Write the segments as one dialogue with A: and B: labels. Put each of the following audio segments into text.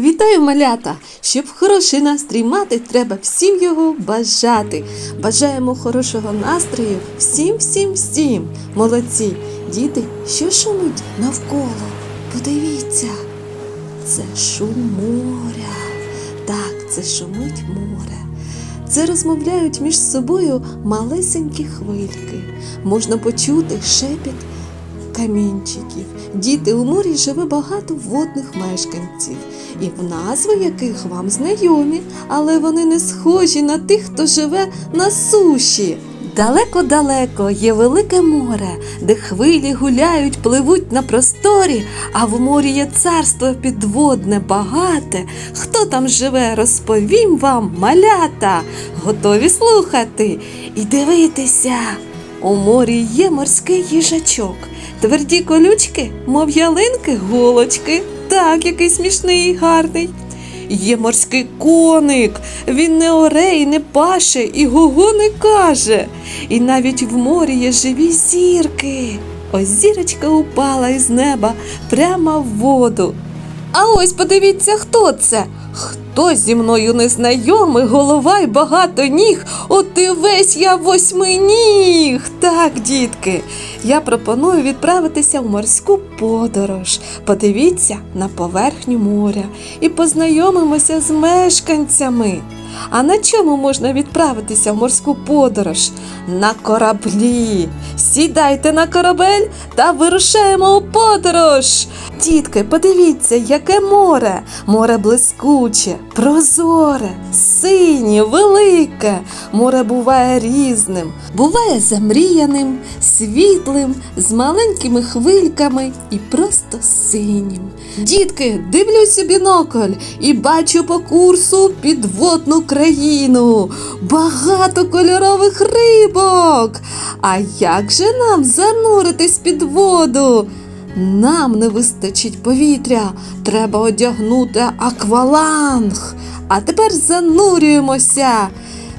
A: Вітаю, малята! Щоб хороший настрій мати, треба всім його бажати. Бажаємо хорошого настрою всім, всім, всім. Молодці! Діти, що шумить навколо? Подивіться, це шум моря. Так, це шумить море. Це розмовляють між собою малесенькі хвильки. Можна почути шепіт камінчиків. Діти у морі живе багато водних мешканців, і в назви яких вам знайомі, але вони не схожі на тих, хто живе на суші. Далеко-далеко є велике море, де хвилі гуляють, пливуть на просторі, а в морі є царство підводне багате. Хто там живе, розповім вам, малята. Готові слухати і дивитися. У морі є морський їжачок, тверді колючки, мов ялинки, голочки. Так, який смішний і гарний. Є морський коник, він не оре і не паше, і гого не каже. І навіть в морі є живі зірки. Ось зірочка упала із неба прямо в воду. А ось подивіться, хто це. Хто зі мною незнайомий, голова й багато ніг, от і весь я восьминіг. Так, дітки, я пропоную відправитися в морську подорож. Подивіться на поверхню моря і познайомимося з мешканцями. А на чому можна відправитися в морську подорож? На кораблі. Сідайте на корабель та вирушаємо у подорож. Дітки, подивіться, яке море. Море блискуче, прозоре, синє, велике. Море буває різним, буває замріяним, світлим, з маленькими хвильками і просто синім. Дітки, дивлюсь у бінокль і бачу по курсу підводну країну. Багато кольорових рибок. А як же нам зануритись під воду? Нам не вистачить повітря, треба одягнути акваланг. А тепер занурюємося.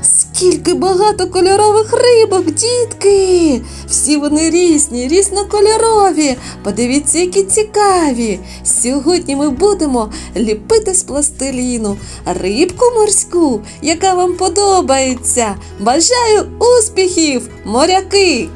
A: Скільки багато кольорових рибок, дітки! Всі вони різні, різнокольорові. Подивіться, які цікаві. Сьогодні ми будемо ліпити з пластиліну рибку морську, яка вам подобається. Бажаю успіхів, моряки!